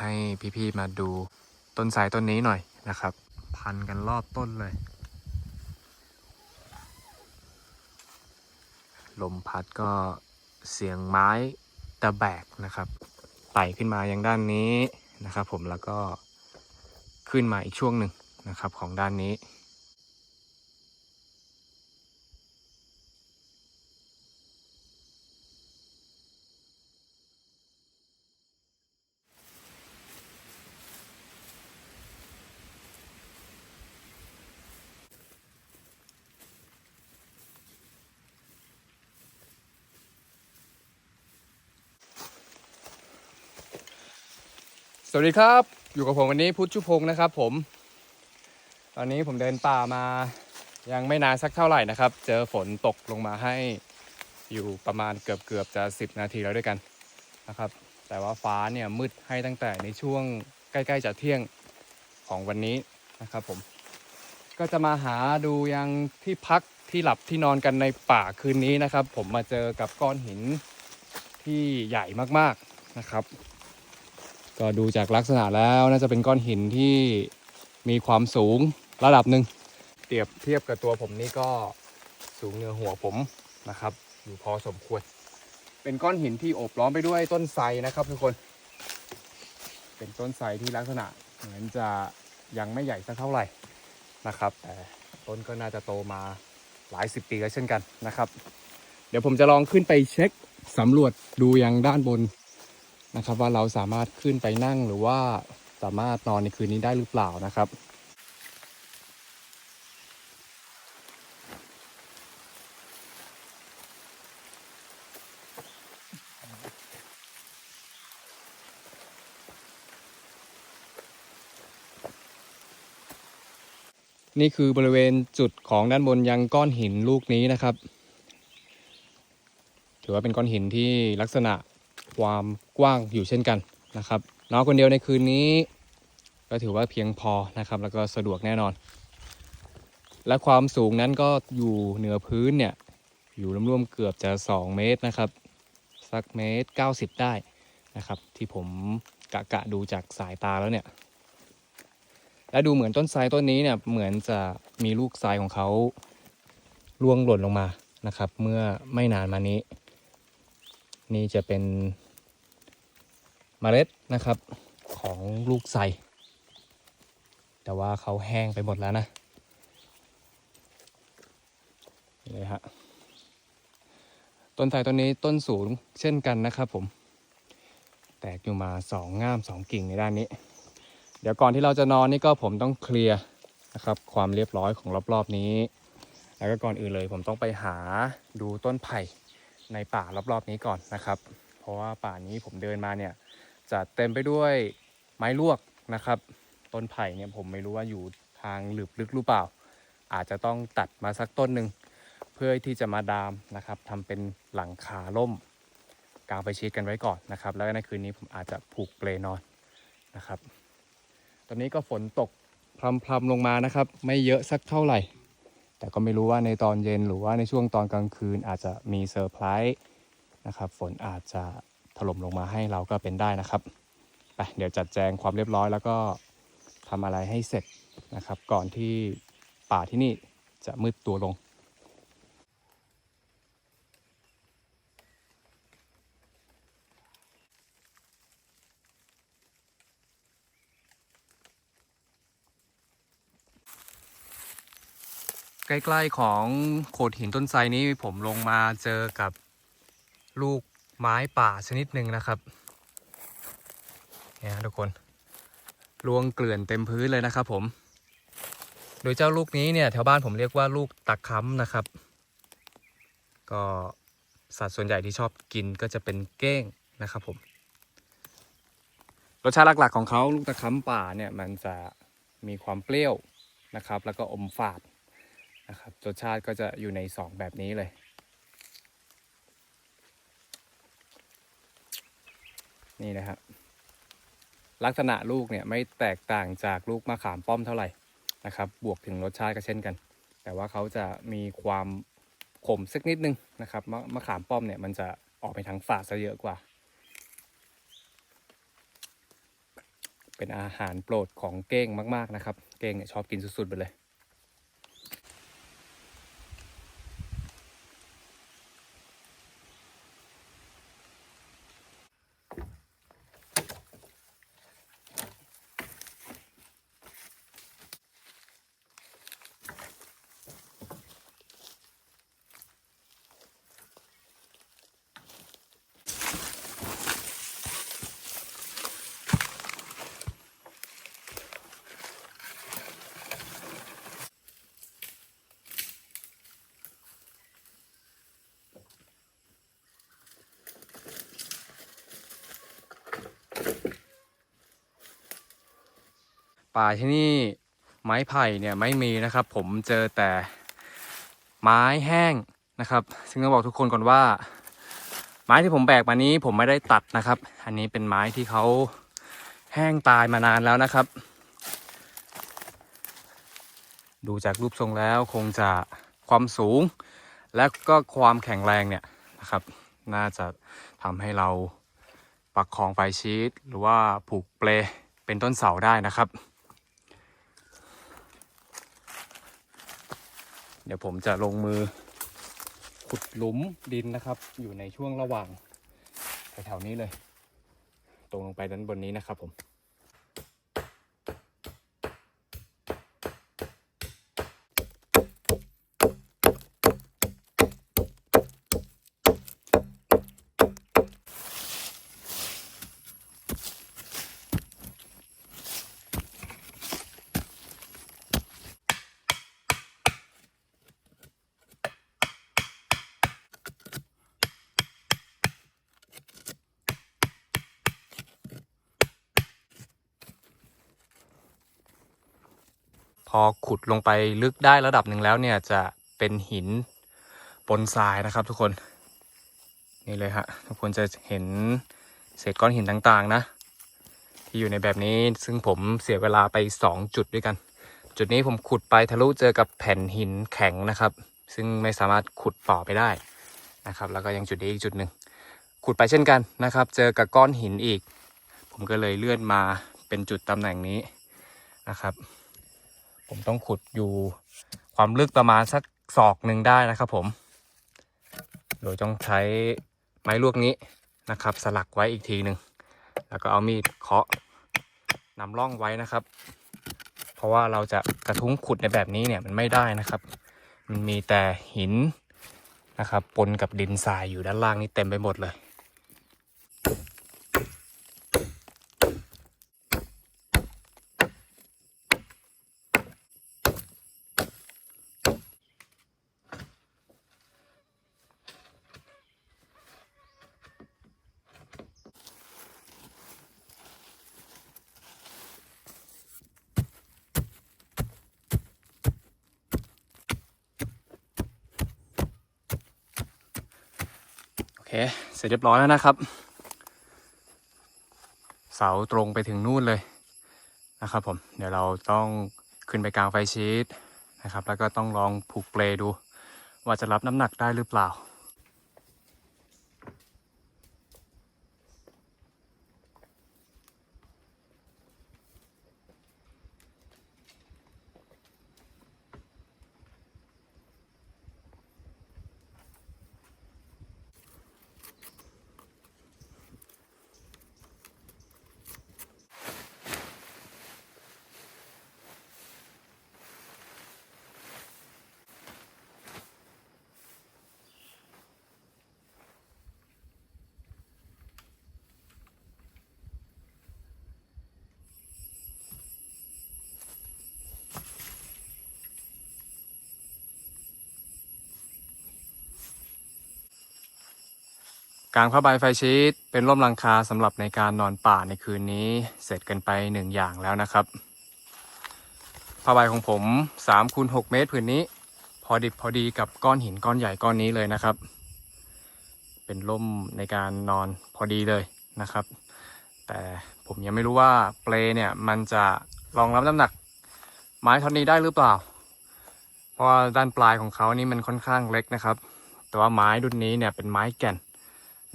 ให้พี่ๆมาดูต้นสายต้นนี้หน่อยนะครับ พันกันรอบต้นเลย ลมพัดก็เสียงไม้ตะแบกนะครับไต่ขึ้นมายังด้านนี้นะครับ ผมแล้วก็ขึ้นมาอีกช่วงหนึ่งนะครับของด้านนี้ สวัสดีครับ อยู่กับผมวันนี้พุทธชุพงศ์นะครับผม ตอนนี้ผมเดินป่ามายังไม่นานสักเท่าไหร่นะครับ เจอฝนตกลงมาให้อยู่ประมาณเกือบเกือบจะ10 นาทีแล้วด้วยกันนะครับ แต่ว่าฟ้าเนี่ยมืดให้ตั้งแต่ในช่วงใกล้ ๆ จะเที่ยงของวันนี้นะครับผม ก็จะมาหาดูยังที่พักที่หลับที่นอนกันในป่าคืนนี้นะครับ ผมมาเจอกับก้อนหินที่ใหญ่มากๆนะครับ ก็ดูจากลักษณะแล้วน่าจะเป็นก้อนหินที่มีความสูงระดับหนึ่งเปรียบเทียบกับตัวผมนี่ก็สูงเหนือหัวผมนะครับอยู่พอสมควร เป็นก้อนหินที่โอบล้อมไปด้วยต้นไทรนะครับทุกคน เป็นต้นไทรที่ลักษณะเหมือนจะยังไม่ใหญ่สักเท่าไหร่นะครับแต่ต้นก็น่าจะโตมาหลายสิบปีแล้วเช่นกันนะครับ เดี๋ยวผมจะลองขึ้นไปเช็คสำรวจดูยังด้านบน นะครับ ว่าเราสามารถขึ้นไปนั่งหรือว่าสามารถนอนในคืนนี้ได้หรือเปล่านะครับนี่คือบริเวณจุดของด้านบนยังก้อนหินลูกนี้นะครับ ถือว่าเป็นก้อนหินที่ลักษณะความ กว้างอยู่เช่นกันนะครับนอนคนเดียวในคืนนี้ ก็ถือว่าเพียงพอนะครับ แล้วก็สะดวกแน่นอน และความสูงนั้นก็อยู่เหนือพื้นเนี่ยอยู่ร่วมๆเกือบจะ 2 เมตรนะครับ สักเมตร 90 ได้นะครับ ที่ผมกะกะดูจากสายตาแล้วเนี่ย และดูเหมือนต้นไทรต้นนี้เนี่ยเหมือนจะมีลูกไทรของเขาร่วงหล่นลงมานะครับ เมื่อไม่นานมานี้ นี่จะเป็น เมล็ดนะครับของลูกไทรแต่ว่าเขาแห้งไปหมดแล้วนะนี่เลยฮะต้นไทรต้นนี้ต้นสูงเช่นกันนะครับผม แตกอยู่มาสองง่ามสองกิ่งในด้านนี้ เดี๋ยวก่อนที่เราจะนอนนี่ก็ผมต้องเคลียร์นะครับ ความเรียบร้อยของรอบๆนี้ แล้วก็ก่อนอื่นเลยผมต้องไปหาดูต้นไผ่ในป่ารอบๆนี้ก่อนนะครับ เพราะว่าป่านี้ผมเดินมาเนี่ย จะเต็มไปด้วยไม้ลวกนะครับ ต้นไผ่เนี่ยผมไม่รู้ว่าอยู่ทางหลืบลึกหรือเปล่า อาจจะต้องตัดมาสักต้นหนึ่งเพื่อที่จะมาดามนะครับทำเป็นหลังคาล่มกางไปชีดกันไว้ก่อนนะครับ แล้วในคืนนี้ผมอาจจะผูกเปลนอนนะครับ ตอนนี้ก็ฝนตกพรำๆลงมานะครับ ไม่เยอะสักเท่าไหร่ แต่ก็ไม่รู้ว่าในตอนเย็นหรือว่าในช่วงตอนกลางคืนอาจจะมีเซอร์ไพรส์นะครับ ฝนอาจจะ ถล่มลงมาให้เราก็เป็นได้นะครับไปเดี๋ยวจัดแจงความเรียบร้อยแล้วก็ทำอะไรให้เสร็จนะครับ ก่อนที่ป่าที่นี่จะมืดตัวลงใกล้ ๆ ของโขดหินต้นไทรนี้ผมลงมาเจอกับลูก ไม้ป่าชนิดหนึ่งนะครับเนี่ยทุกคนรวงเกลื่อนเต็มพื้นเลยนะครับผม โดยเจ้าลูกนี้เนี่ยแถวบ้านผมเรียกว่าลูกตะค้ำนะครับ ก็สัตว์ส่วนใหญ่ที่ชอบกินก็จะเป็นเก้งนะครับผมรสชาติหลักๆของเขาลูกตะค้ำป่าเนี่ยมันจะมีความเปรี้ยวนะครับ แล้วก็อมฝาดนะครับรสชาติก็จะอยู่ใน 2 แบบนี้เลย นี่นะครับ ลักษณะลูกเนี่ยไม่แตกต่างจากลูกมะขามป้อมเท่าไหร่นะครับ บวกถึงรสชาติก็เช่นกัน แต่ว่าเขาจะมีความขมสักนิดนึงนะครับมะมะขามป้อมเนี่ยมันจะออกไปทางฝาดซะเยอะกว่า เป็นอาหารโปรดของเก้งมาก ๆนะครับ เก้งเนี่ยชอบกินสุดๆไปเลย ป่าที่นี่ไม้ไผ่เนี่ยไม่มีนะครับ ผมเจอแต่ไม้แห้งนะครับ ซึ่งต้องบอกทุกคนก่อนว่า ไม้ที่ผมแบกมานี้ผมไม่ได้ตัดนะครับ อันนี้เป็นไม้ที่เขาแห้งตายมานานแล้วนะครับ ดูจากรูปทรงแล้วคงจะความสูง และก็ความแข็งแรงเนี่ยนะครับ น่าจะทำให้เราปักของไฟชีตหรือว่าผูกเปลเป็นต้นเสาได้นะครับ ดี๋ยวผมจะลงมือ ขุดหลุมดินนะครับ อยู่ในช่วงระหว่างแถวๆนี้เลย ตรงลงไปด้านบนนี้นะครับผม พอขุดลงไปลึกได้ระดับหนึ่งแล้วเนี่ยจะเป็นหินปนทรายนะครับ ทุกคนนี่เลยฮะทุกคนจะเห็นเศษก้อนหินต่างๆ นะ ที่อยู่ในแบบนี้ซึ่งผมเสียเวลาไป 2 จุดด้วยกัน จุดนี้ผมขุดไปทะลุเจอกับแผ่นหินแข็งนะครับ ซึ่งไม่สามารถขุดต่อไปได้นะครับ แล้วก็ยังจุดนี้อีกจุดหนึ่งขุดไปเช่นกันนะครับ เจอกับก้อนหินอีก ผมก็เลยเลื่อนมาเป็นจุดตำแหน่งนี้นะครับ ผมต้องขุดอยู่ความลึกประมาณสักศอกหนึ่งได้นะครับผม โดยต้องใช้ไม้ลวกนี้นะครับ สลักไว้อีกทีหนึ่งแล้วก็เอามีดเคาะนำร่องไว้นะครับ เพราะว่าเราจะกระทุ้งขุดในแบบนี้เนี่ยมันไม่ได้นะครับ มันมีแต่หินนะครับปนกับดินทรายอยู่ด้านล่างนี่เต็มไปหมดเลย ค เสร็จเรียบร้อยแล้วนะครับ เสาตรงไปถึงนู่นเลยนะครับผมเดี๋ยวเราต้องขึ้นไปกลางไฟชีตนะครับ แล้วก็ต้องลองผูกเปลดู ว่าจะรับน้ำหนักได้หรือเปล่า กางผ้าใบไฟชีตเป็นร่มรังคาสำหรับในการนอนป่าในคืนนี้เสร็จกันไปหนึ่งอย่างแล้วนะครับผ้าใบของผม3คูณ6เมตรผืนนี้ พอดิบพอดีกับก้อนหินก้อนใหญ่ก้อนนี้เลยนะครับ เป็นร่มในการนอนพอดีเลยนะครับ แต่ผมยังไม่รู้ว่าเปลเนี่ยมันจะรองรับน้ำหนัก ไม้ท่อนนี้ได้หรือเปล่า เพราะด้านปลายของเขานี่มันค่อนข้างเล็กนะครับ แต่ว่าไม้รุ่นนี้เนี่ยเป็นไม้แก่น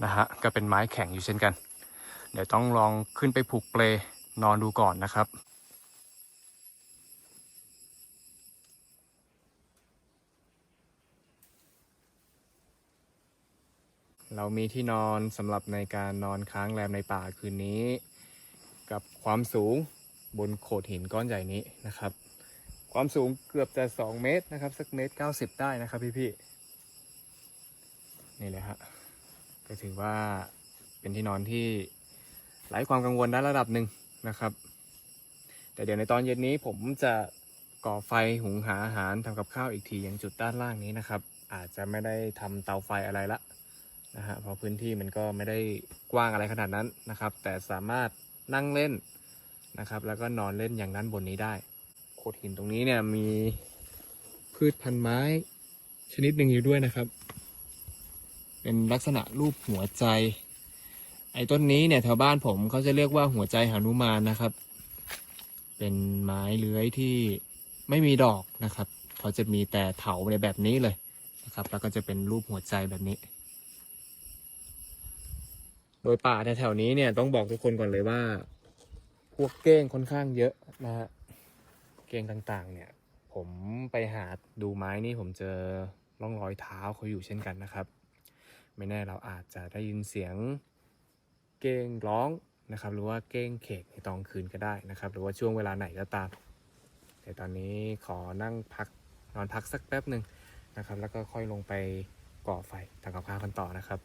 นะฮะก็เป็นไม้แข็งอยู่เช่นกัน เดี๋ยวต้องลองขึ้นไปผูกเปลนอนดูก่อนนะครับเรามีที่นอนสำหรับในการนอนค้างแรมในป่าคืนนี้ กับความสูงบนโขดหินก้อนใหญ่นี้นะครับ ความสูงเกือบจะ 2 เมตรนะครับ สักเมตร 90 ได้นะครับพี่ๆนี่เลยฮะ ก็ถือว่าเป็นที่นอนที่ไร้ความกังวลได้ระดับหนึ่งนะครับ แต่เดี๋ยวในตอนเย็นนี้ผมจะก่อไฟหุงหาอาหารทำกับข้าวอีกทีอย่างจุดด้านล่างนี้นะครับ อาจจะไม่ได้ทำเตาไฟอะไรละนะฮะเพราะพื้นที่มันก็ไม่ได้กว้างอะไรขนาดนั้นนะครับ แต่สามารถนั่งเล่นนะครับ แล้วก็นอนเล่นอย่างด้นบนนี้ได้โขดหินตรงนี้เนี่ยมีพืชพันธุ์ไม้ชนิดหนึ่งอยู่ด้วยนะครับ เป็นลักษณะรูปหัวใจ ไอ้ต้นนี้เนี่ยแถวบ้านผมเขาจะเรียกว่าหัวใจหนุมานนะครับ เป็นไม้เลื้อยที่ไม่มีดอกนะครับเขาจะมีแต่เถาในแบบนี้เลยนะครับ แล้วก็จะเป็นรูปหัวใจแบบนี้ โดยป่าแถวๆนี้เนี่ยต้องบอกทุกคนก่อนเลยว่า พวกเก้งค่อนข้างเยอะนะฮะเก้งต่างๆ เนี่ย ผมไปหาดูไม้นี่ผมเจอร่องรอยเท้าเขาอยู่เช่นกันนะครับ ไม่แน่เราอาจจะได้ยินเสียงเก้งร้องนะครับ หรือว่าเก้งเขกในตอนคืนก็ได้นะครับ หรือว่าช่วงเวลาไหนก็ตาม แต่ตอนนี้ขอนั่งพักนอนพักสักแป๊บหนึ่งนะครับ แล้วก็ค่อยลงไปก่อไฟทำกับข้าวกันต่อนะครับ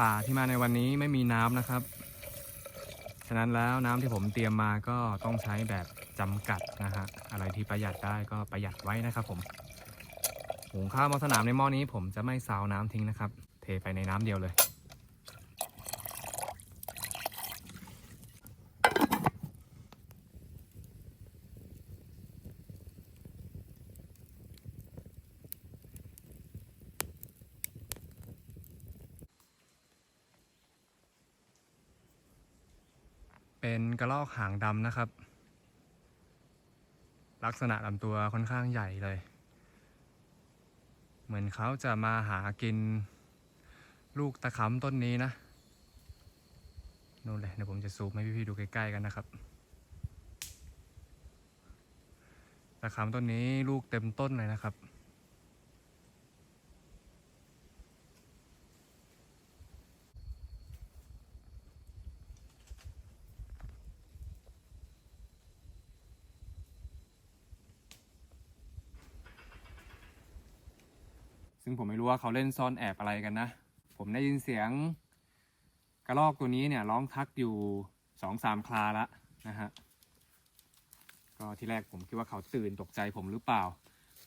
ป่าที่มาในวันนี้ไม่มีน้ำนะครับ ฉะนั้นแล้วน้ำที่ผมเตรียมมาก็ต้องใช้แบบจำกัดนะฮะ อะไรที่ประหยัดได้ก็ประหยัดไว้นะครับผม หุงข้าวมาสนามในหม้อนี้ผมจะไม่ซาวน้ำทิ้งนะครับ เทไปในน้ำเดียวเลย เป็นกระรอก หางดำนะครับ ลักษณะลำตัวค่อนข้างใหญ่เลย เหมือนเขาจะมาหากินลูกตะขำต้นนี้นะนู่นเลยเดี๋ยวผมจะซูมให้พี่ๆดูใกล้ๆกันนะครับตะขำต้นนี้ลูกเต็มต้นเลยนะครับ ซึ่งผมไม่รู้ ว่าเขาเล่นซ่อนแอบอะไรกันนะ ผมได้ยินเสียง กระรอกตัวนี้เนี่ยร้องทักอยู่สองสามคราละนะฮะ ก็ที่แรกผมคิดว่าเขาตื่นตกใจผมหรือเปล่า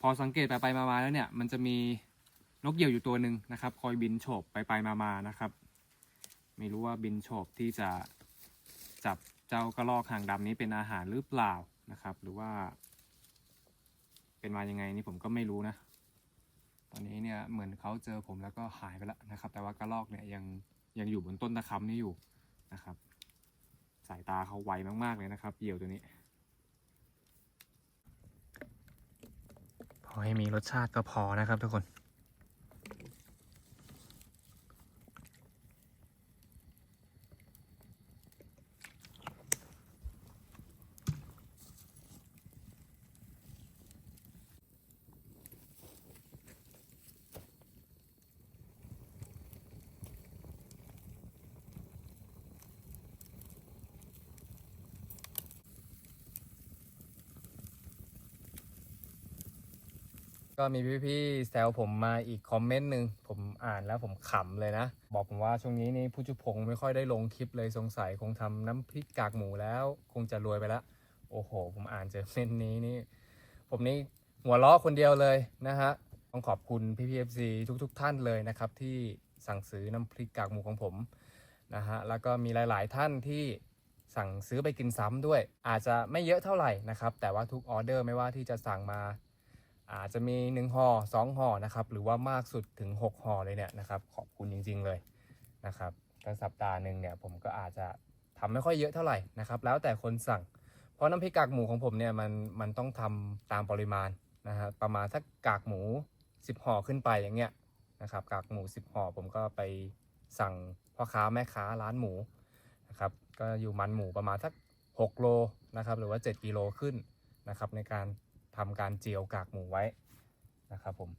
พอสังเกตไปไปๆมาๆแล้วเนี่ย มันจะมีนกเหยี่ยวอยู่ตัวหนึ่งนะครับ คอยบินโฉบไปไปๆมาๆนะครับ ไม่รู้ว่าบินโฉบที่จะจับเจ้ากระรอกหางดำนี้เป็นอาหารหรือเปล่านะครับ หรือว่า เป็นมายังไงนี่ผมก็ไม่รู้นะ ตอนนี้เนี่ยเหมือนเขาเจอผมแล้วก็หายไปแล้วนะครับ แต่ว่ากระรอกเนี่ยยังยังอยู่บนต้นตะคำนี่อยู่นะครับ สายตาเขาไวมากๆเลยนะครับเหยี่ยวตัวนี้ พอให้มีรสชาติก็พอนะครับทุกคน ก็มีพี่ๆแซวผมมาอีกคอมเมนต์หนึ่งผมอ่านแล้วผมขำเลยนะ บอกผมว่าช่วงนี้นี่ผู้จุพงไม่ค่อยได้ลงคลิปเลยสงสัยคงทำน้ำพริกกากหมูแล้ว คงจะรวยไปแล้วโอ้โห ผมอ่านเจอเม้นต์นี้นี่ ผมนี่หัวเราะคนเดียวเลยนะฮะต้องขอบคุณพี่พีเอฟซีทุก ๆ ท่านเลยนะครับ ที่สั่งซื้อน้ำพริกกากหมูของผมนะฮะแล้วก็มีหลาย ๆ ท่านที่สั่งซื้อไปกินซ้ำด้วย อาจจะไม่เยอะเท่าไหร่นะครับ แต่ว่าทุกออเดอร์ไม่ว่าที่จะสั่งมา อาจจะมี1ห่อ2ห่อนะครับ หรือว่ามากสุดถึง 6ห่อเลยเนี่ยนะครับ ขอบคุณจริง ๆเลยนะครับก็สัปดาห์หนึ่งเนี่ยผมก็อาจจะทำไม่ค่อยเยอะเท่าไหร่นะครับ แล้วแต่คนสั่ง เพราะน้ำพริกกากหมูของผมเนี่ยมันมันต้องทำตามปริมาณนะฮะประมาณสักกากหมู 10ห่อขึ้นไปอย่างเงี้ยนะครับกากหมู 10ห่อผมก็ไปสั่งพ่อค้าแม่ค้าร้านหมูนะครับก็อยู่มันหมูประมาณสัก6โลนะครับหรือว่า 7กิโลขึ้นนะครับในการ ทำการเจียวกากหมูไว้นะครับผม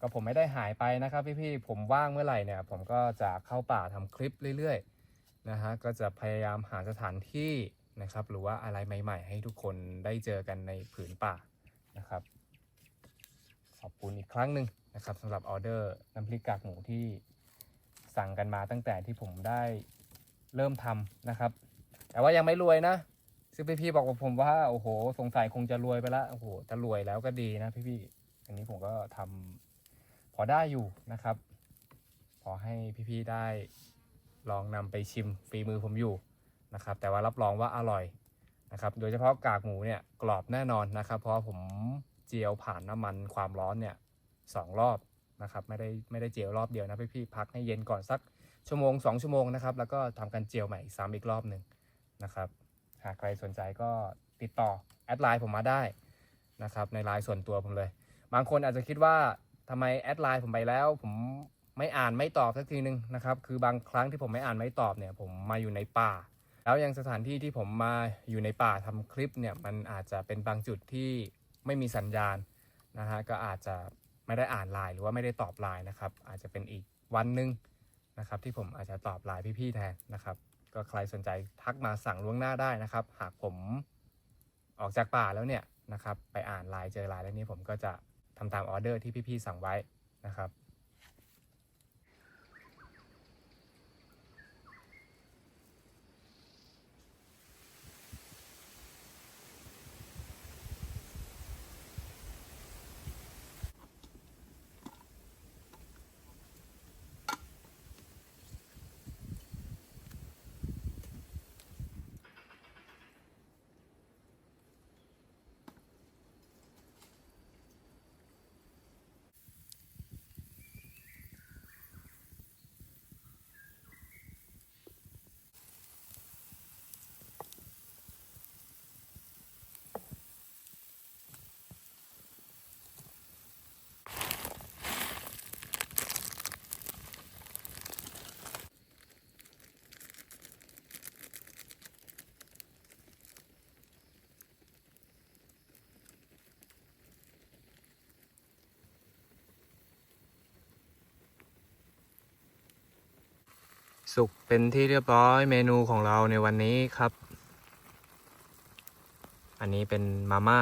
ก็ผมไม่ได้หายไปนะครับพี่ๆผมว่างเมื่อไหร่เนี่ย ผมก็จะเข้าป่าทำคลิปเรื่อยๆนะฮะก็จะพยายามหาสถานที่นะครับ หรือว่าอะไรใหม่ ๆ ให้ทุกคนได้เจอกันในผืนป่านะครับ ขอบคุณอีกครั้งหนึ่งนะครับสำหรับออเดอร์น้ำพริกกากหมูที่สั่งกันมาตั้งแต่ที่ผมได้เริ่มทำนะครับ แต่ว่ายังไม่รวยนะ ซึ่งพี่ๆบอกกับผมว่าโอ้โห สงสัยคงจะรวยไปล้วโอ้โหจะรวยแล้วก็ดีนะพี่ๆอันนี้ผมก็ทำพอได้อยู่นะครับ พอให้พี่ๆได้ลองนำไปชิมฝีมือผมอยู่นะครับ แต่ว่ารับรองว่าอร่อยนะครับ โดยเฉพาะกากหมูเนี่ยกรอบแน่นอนนะครับ เพราะผมเจียวผ่านน้ำมันความร้อนเนี่ยสองรอบนะครับ ไม่ได้ไม่ได้เจียวรอบเดียวนะพี่ๆพักให้เย็นก่อนสักชั่วโมงสองชั่วโมงนะครับ แล้วก็ทำการเจียวใหม่อีกซ้ำอีกรอบหนึ่งนะครับ หากใครสนใจก็ติดต่อแอดไลน์ผมมาได้นะครับในไลน์ส่วนตัวผมเลย บางคนอาจจะคิดว่าทำไมแอดไลน์ผมไปแล้ว ผมไม่อ่านไม่ตอบสักทีนึงนะครับคือบางครั้งที่ผมไม่อ่านไม่ตอบเนี่ยผมมาอยู่ในป่า แล้วยังสถานที่ที่ผมมาอยู่ในป่าทำคลิปเนี่ยมันอาจจะเป็นบางจุดที่ไม่มีสัญญาณนะฮะก็อาจจะไม่ได้อ่านไลน์หรือว่าไม่ได้ตอบไลน์นะครับอาจจะเป็นอีกวันหนึ่งนะครับที่ผมอาจจะตอบไลน์พี่ๆแทนนะครับ ก็ใครสนใจทักมาสั่งล่วงหน้าได้นะครับ หากผมออกจากป่าแล้วเนี่ยนะครับ ไปอ่านไลน์เจอไลน์แล้วนี่ผมก็จะทำตามออเดอร์ที่พี่ๆสั่งไว้นะครับ สุกเป็นที่เรียบร้อยเมนูของเราในวันนี้ครับ อันนี้เป็นมาม่า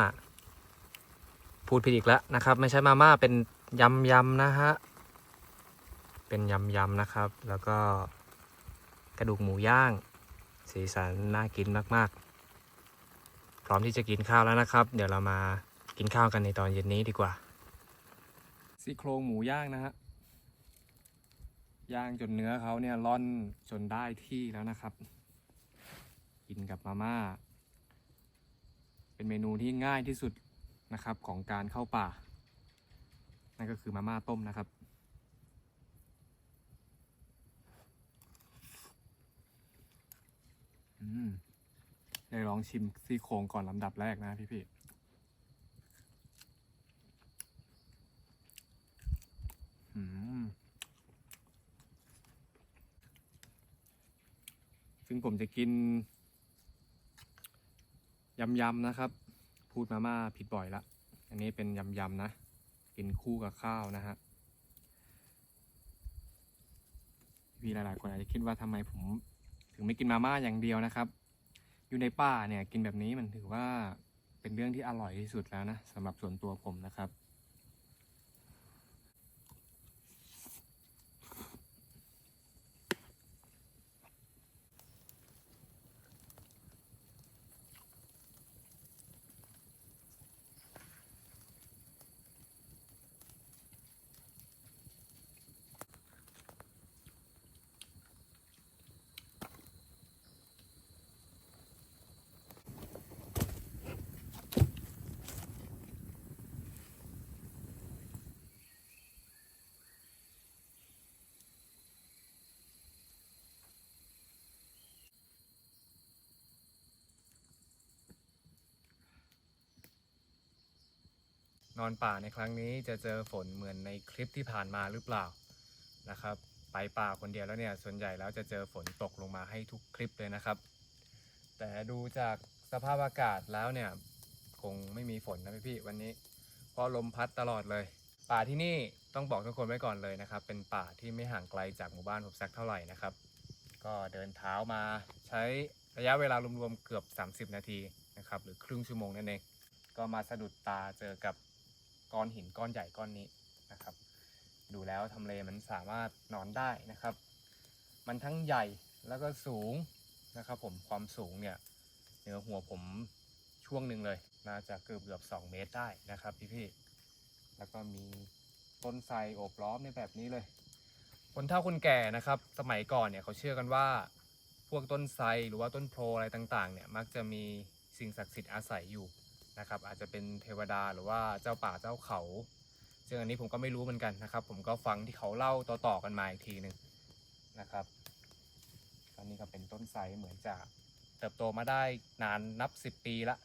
พูดผิดอีกแล้วนะครับ ไม่ใช่มาม่าเป็นยำยำนะฮะ เป็นยำยำนะครับ แล้วก็กระดูกหมูย่าง สีสันน่ากินมาก ๆ พร้อมที่จะกินข้าวแล้วนะครับ เดี๋ยวเรามากินข้าวกันในตอนเย็นนี้ดีกว่าซี่โครงหมูย่างนะฮะ ย่างจนเนื้อเขาเนี่ยร่อนจนได้ที่แล้วนะครับ กินกับมาม่า เป็นเมนูที่ง่ายที่สุดนะครับของการเข้าป่า นั่นก็คือมาม่าต้มนะครับ อืมได้ลองชิมซี่โครงก่อนลำดับแรกนะพี่ๆอืม ซึ่งผมจะกินยำยำๆนะครับ พูดมาม่าผิดบ่อยละ อันนี้เป็นยำยำๆนะ กินคู่กับข้าวนะฮะพี่หลายๆคนอาจจะคิดว่าทำไมผมถึงไม่กินมาม่าอย่างเดียวนะครับ อยู่ในป่าเนี่ยกินแบบนี้มันถือว่าเป็นเรื่องที่อร่อยที่สุดแล้วนะสำหรับส่วนตัวผมนะครับ นอนป่าในครั้งนี้จะเจอฝนเหมือนในคลิปที่ผ่านมาหรือเปล่านะครับ ไปป่าคนเดียวแล้วเนี่ยส่วนใหญ่แล้วจะเจอฝนตกลงมาให้ทุกคลิปเลยนะครับ แต่ดูจากสภาพอากาศแล้วเนี่ยคงไม่มีฝนนะพี่พี่วันนี้ เพราะลมพัดตลอดเลย ป่าที่นี่ต้องบอกทุกคนไว้ก่อนเลยนะครับ เป็นป่าที่ไม่ห่างไกลจากหมู่บ้านผมสักเท่าไหร่นะครับ ก็เดินเท้ามาใช้ระยะเวลารวมๆเกือบ 30 นาทีนะครับหรือครึ่งชั่วโมงนั่นเองก็มาสะดุดตาเจอกับ ก้อนหินก้อนใหญ่ก้อนนี้นะครับ ดูแล้วทำเลมันสามารถนอนได้นะครับ มันทั้งใหญ่แล้วก็สูงนะครับผมความสูงเนี่ยเหนือหัวผมช่วงหนึ่งเลยน่าจะเกือบเกือบสองเมตรได้นะครับพี่ๆแล้วก็มีต้นไทรโอบล้อมในแบบนี้เลย คนเฒ่าคนแก่นะครับ สมัยก่อนเนี่ยเขาเชื่อกันว่า พวกต้นไทรหรือว่าต้นโพอะไรต่างๆเนี่ยมักจะมีสิ่งศักดิ์สิทธิ์อาศัยอยู่ นะครับ อาจจะเป็นเทวดาหรือว่าเจ้าป่าเจ้าเขา ซึ่งอันนี้ผมก็ไม่รู้เหมือนกันนะครับ ผมก็ฟังที่เขาเล่าต่อๆกันมาอีกทีหนึ่งนะครับตอนนี้ก็เป็นต้นไทรเหมือนจะเติบโตมาได้นานนับ 10 ปีละ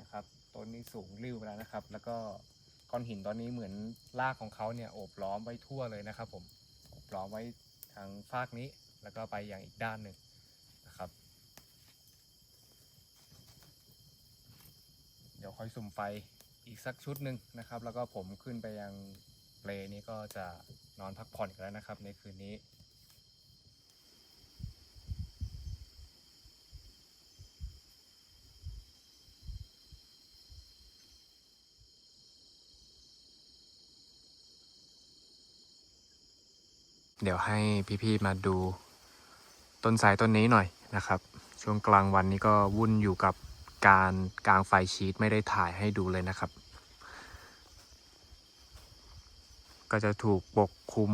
นะครับต้นนี้สูงริ้วไปแล้วนะครับ แล้วก็ก้อนหินตอนนี้เหมือนรากของเขาเนี่ยโอบล้อมไว้ทั่วเลยนะครับ ผมโอบล้อมไว้ทางฟากนี้แล้วก็ไปอย่างอีกด้านหนึ่งนะครับ เดี๋ยวค่อยสุ่มไฟอีกสักชุดหนึ่งนะครับ แล้วก็ผมขึ้นไปยังเปลนี้ก็จะนอนพักผ่อนกันแล้วนะครับ ในคืนนี้เดี๋ยวให้พี่ๆมาดูต้นไทรต้นนี้หน่อยนะครับ ช่วงกลางวันนี้ก็วุ่นอยู่กับ การกลางไฟชีตไม่ได้ถ่ายให้ดูเลยนะครับ ก็จะถูกปกคลุม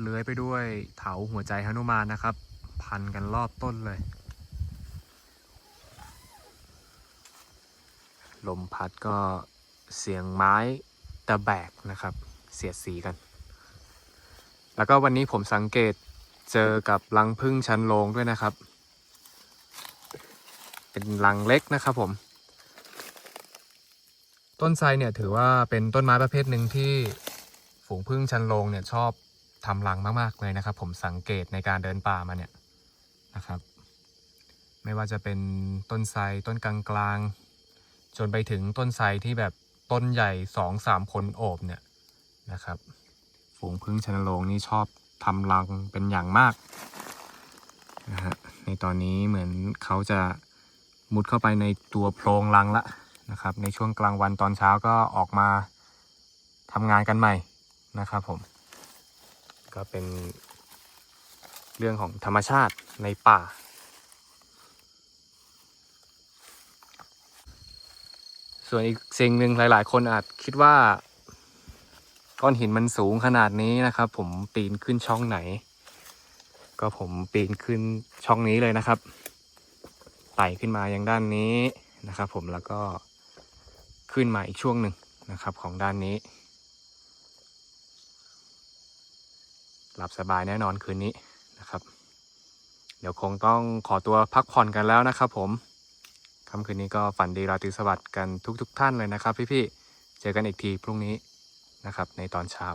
เลื้อยไปด้วยเถาหัวใจหนุมานนะครับ พันกันรอบต้นเลย ลมพัดก็เสียงไม้ตะแบกนะครับ เสียดสีกัน แล้วก็วันนี้ผมสังเกตเจอกับรังพึ่งชั้นโลงด้วยนะครับ เป็นรังเล็กนะครับผม ต้นไทรเนี่ยถือว่าเป็นต้นไม้ประเภทหนึ่งที่ฝูงพึ่งชันโลงเนี่ยชอบทำรังมากๆเลยนะครับ ผมสังเกตในการเดินป่ามาเนี่ยนะครับ ไม่ว่าจะเป็นต้นไทรต้นกลางๆ จนไปถึงต้นไทรที่แบบต้นใหญ่สองสามคนโอบเนี่ยนะครับ ฝูงพึ่งชันโรงนี่ชอบทำรังเป็นอย่างมากนะฮะในตอนนี้เหมือนเขาจะ มุดเข้าไปในตัวโพรงรังละนะครับ ในช่วงกลางวันตอนเช้าก็ออกมาทำงานกันใหม่นะครับผม ก็เป็นเรื่องของธรรมชาติในป่า ส่วนอีกสิ่งหนึ่งหลาย ๆ คนอาจคิดว่าก้อนหินมันสูงขนาดนี้นะครับ ผมปีนขึ้นช่องไหน ก็ผมปีนขึ้นช่องนี้เลยนะครับ ไต่ขึ้นมายังด้านนี้นะครับผมแล้วก็ขึ้นมาอีกช่วงหนึ่งนะครับของด้านนี้ หลับสบายแน่นอนคืนนี้นะครับ เดี๋ยวคงต้องขอตัวพักผ่อนกันแล้วนะครับผมค่ำคืนนี้ก็ฝันดีราตรีสวัสดิ์กันทุกๆทท่านเลยนะครับพี่ๆเจอกันอีกทีพรุ่งนี้นะครับในตอนเช้า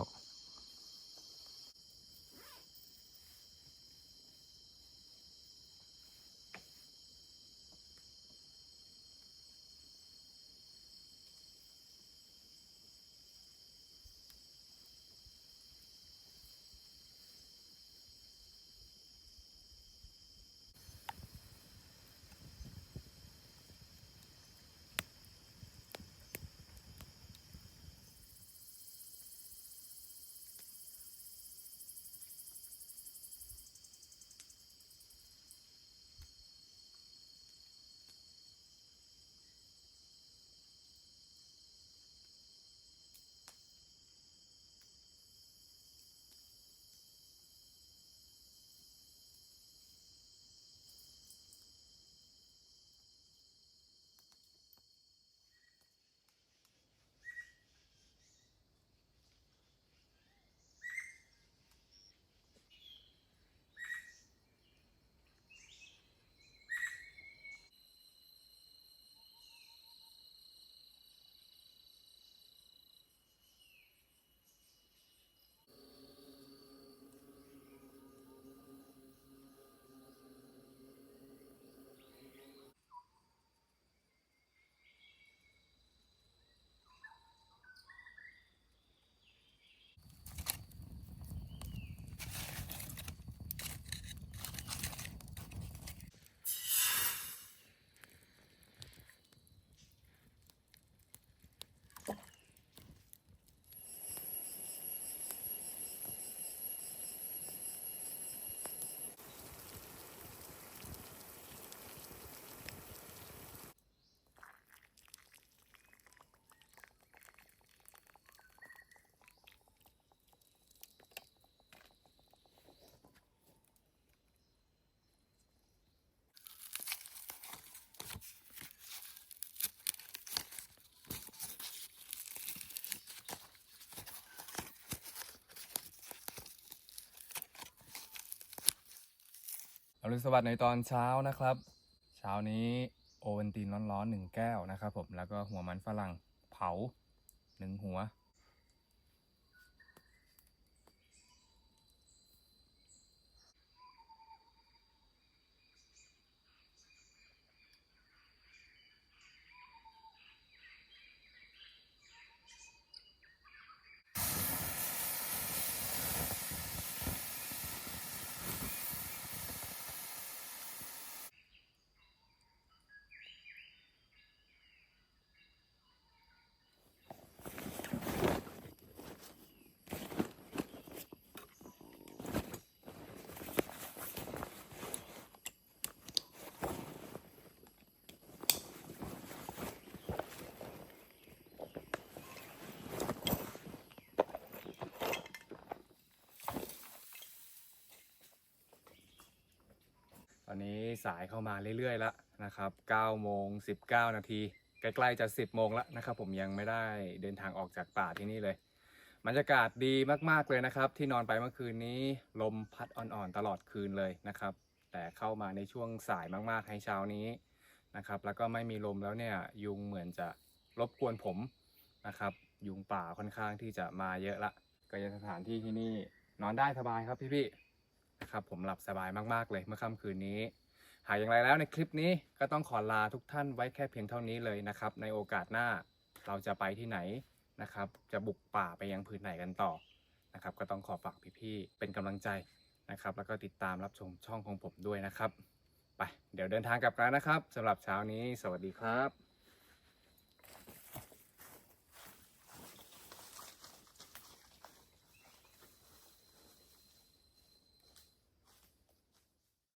อรุณสวัสดิ์ในตอนเช้านะครับ เช้านี้โอเวนตินร้อนๆหนึ่งแก้วนะครับผมแล้วก็หัวมันฝรั่งเผาหนึ่งหัว อนนี้สายเข้ามาเรื่อยๆแล้วนะครับ9โมง19 นาที ใกล้ๆจะ 10 โมงแล้วนะครับ ผมยังไม่ได้เดินทางออกจากป่าที่นี่เลยบรรยากาศดีมากๆเลยนะครับ ที่นอนไปเมื่อคืนนี้ลมพัดอ่อนๆตลอดคืนเลยนะครับ แต่เข้ามาในช่วงสายมากๆให้เช้านี้นะครับ แล้วก็ไม่มีลมแล้วเนี่ยยุงเหมือนจะรบกวนผมนะครับ ยุงป่าค่อนข้างที่จะมาเยอะละก็ยังสถานที่ที่นี่นอนได้สบายครับพี่ๆ นะครับผมหลับสบายมากๆเลยเมื่อค่ำคืนนี้ หากอย่างไรแล้วในคลิปนี้ก็ต้องขอลาทุกท่านไว้แค่เพียงเท่านี้เลยนะครับ ในโอกาสหน้าเราจะไปที่ไหนนะครับ จะบุกป่าไปยังพื้นไหนกันต่อนะครับก็ต้องขอฝากพี่ๆเป็นกำลังใจนะครับ แล้วก็ติดตามรับชมช่องของผมด้วยนะครับ ไปเดี๋ยวเดินทางกลับกันนะครับสำหรับเช้านี้ สวัสดีครับ